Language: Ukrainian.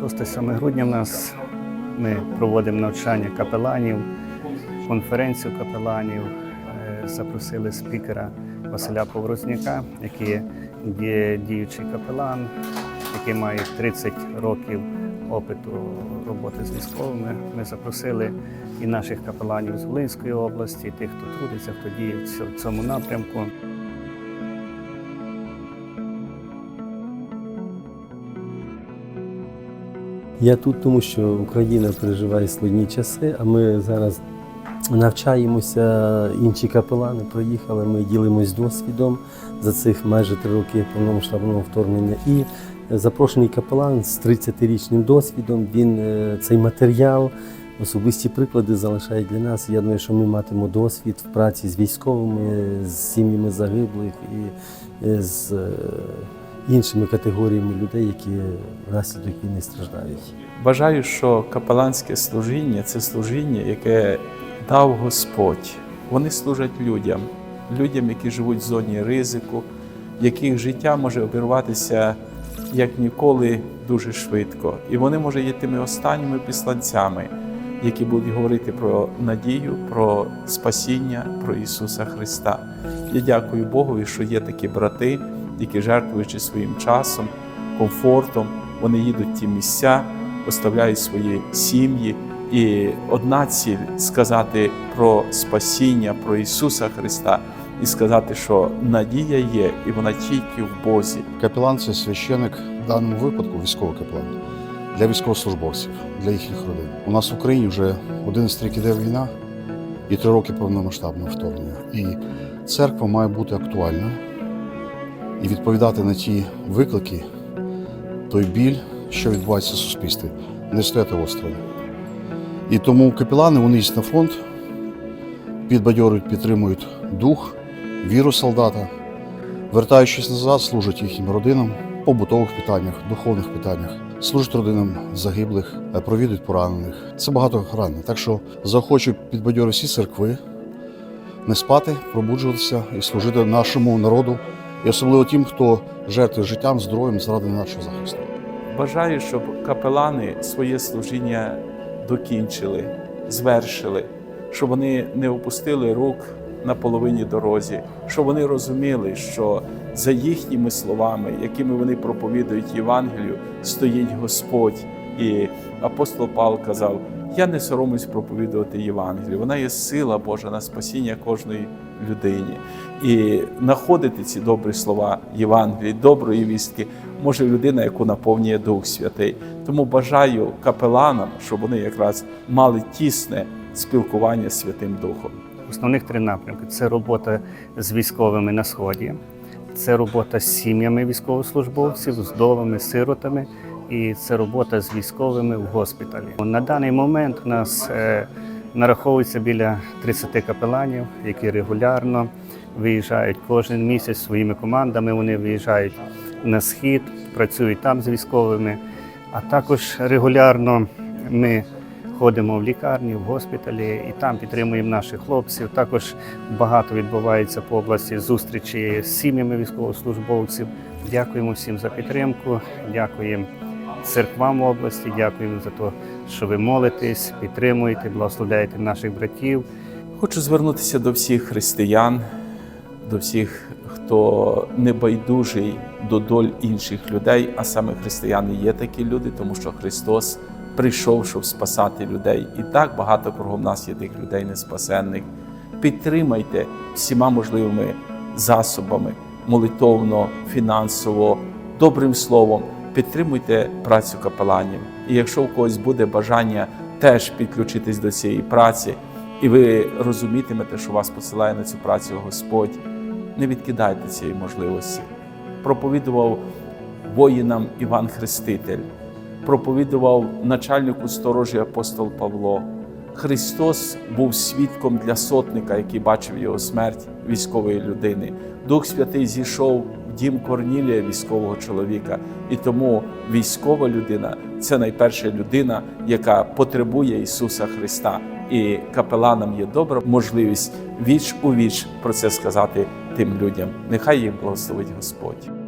6-7 грудня в нас ми проводимо навчання капеланів, конференцію капеланів. Е, Запросили спікера Василя Поворозняка, який є діючий капелан, який має 30 років опиту роботи з військовими. Ми запросили і наших капеланів з Волинської області, тих, хто трудиться, хто діє в цьому напрямку. Я тут, тому що Україна переживає складні часи, а ми зараз навчаємося. Інші капелани приїхали. Ми ділимось досвідом за цих майже три роки повномасштабного вторгнення. І запрошений капелан з 30-річним досвідом. Він е, цей матеріал, особисті приклади залишає для нас. Я думаю, що ми матимемо досвід в праці з військовими, з сім'ями загиблих і е, з е, іншими категоріями людей, які внаслідок війни страждають. Бажаю, що капеланське служіння це служіння, яке дав Господь. Вони служать людям, людям, які живуть в зоні ризику, яких життя може обірватися як ніколи дуже швидко. І вони може є тими останніми післанцями, які будуть говорити про надію, про спасіння, про Ісуса Христа. Я дякую Богові, що є такі брати, які жертвуючи своїм часом, комфортом, вони їдуть в ті місця, оставляють свої сім'ї. І одна ціль сказати про спасіння, про Ісуса Христа і сказати, що надія є, і вона тільки в Бозі. Капелан це священик в даному випадку військовий капелан для військовослужбовців, для їхніх родин. У нас в Україні вже 11 рік іде війна і 3 роки повномасштабного вторгнення. І церква має бути актуальна і відповідати на ті виклики, той біль, що відбувається в суспільстві, не стояти осторонь. І тому капелани вони йдуть на фронт, підбадьорюють, підтримують дух, віру солдата. Вертаючись назад, служать їхнім родинам в побутових питаннях, духовних питаннях, служать родинам загиблих, е, провідують поранених. Це багато багатогранне. Так що заохочу підбадьорю всі церкви не спати, пробуджуватися і служити нашому народу, і особливо тим, хто жертвує життям, здоров'ям заради нашого захисту. Бажаю, щоб капелани своє служіння докінчили, звершили, щоб вони не опустили рук на половині дорозі, щоб вони розуміли, що за їхніми словами, якими вони проповідують Євангелію, стоїть Господь. І апостол Павло казав: Я не соромлюсь проповідувати Євангелію. Вона є сила Божа на спасіння кожної людині. І знаходити ці добрі слова Євангелії, доброї вістки, може людина, яку наповнює Дух Святий. Тому бажаю капеланам, щоб вони якраз мали тісне спілкування з Святим Духом. Основних три напрямки це робота з військовими на сході, це робота з сім'ями військовослужбовців, з вдовами, сиротами, і це робота з військовими в госпіталі. На даний момент у нас е, нараховується біля 30 капеланів, які регулярно виїжджають кожен місяць своїми командами. Вони виїжджають на схід, працюють там з військовими, а також регулярно ми ходимо в лікарні, в госпіталі і там підтримуємо наших хлопців. Також багато відбувається по області зустрічі з сім'ями військовослужбовців. Дякуємо всім за підтримку. Дякуємо церквам області. Дякуємо за те, що ви молитесь, підтримуєте, благословляєте наших братів. Хочу звернутися до всіх християн, до всіх, хто небайдужий до доль інших людей, а саме християни є такі люди, тому що Христос прийшов, щоб спасати людей. І так багато кругом нас є тих людей неспасенних. Підтримайте всіма можливими засобами, молитовно, фінансово, добрим словом. Підтримуйте працю капеланів. І якщо у когось буде бажання теж підключитись до цієї праці, і ви розумітимете, що вас посилає на цю працю Господь, не відкидайте цієї можливості. Проповідував воїнам Іван Хреститель, проповідував начальнику сторожі апостол Павло. Христос був свідком для сотника, який бачив його смерть військової людини. Дух Святий зійшов дім Корнілія, військового чоловіка. І тому військова людина це найперша людина, яка потребує Ісуса Христа. І капеланам є добра можливість віч у віч про це сказати тим людям. Нехай їм благословить Господь.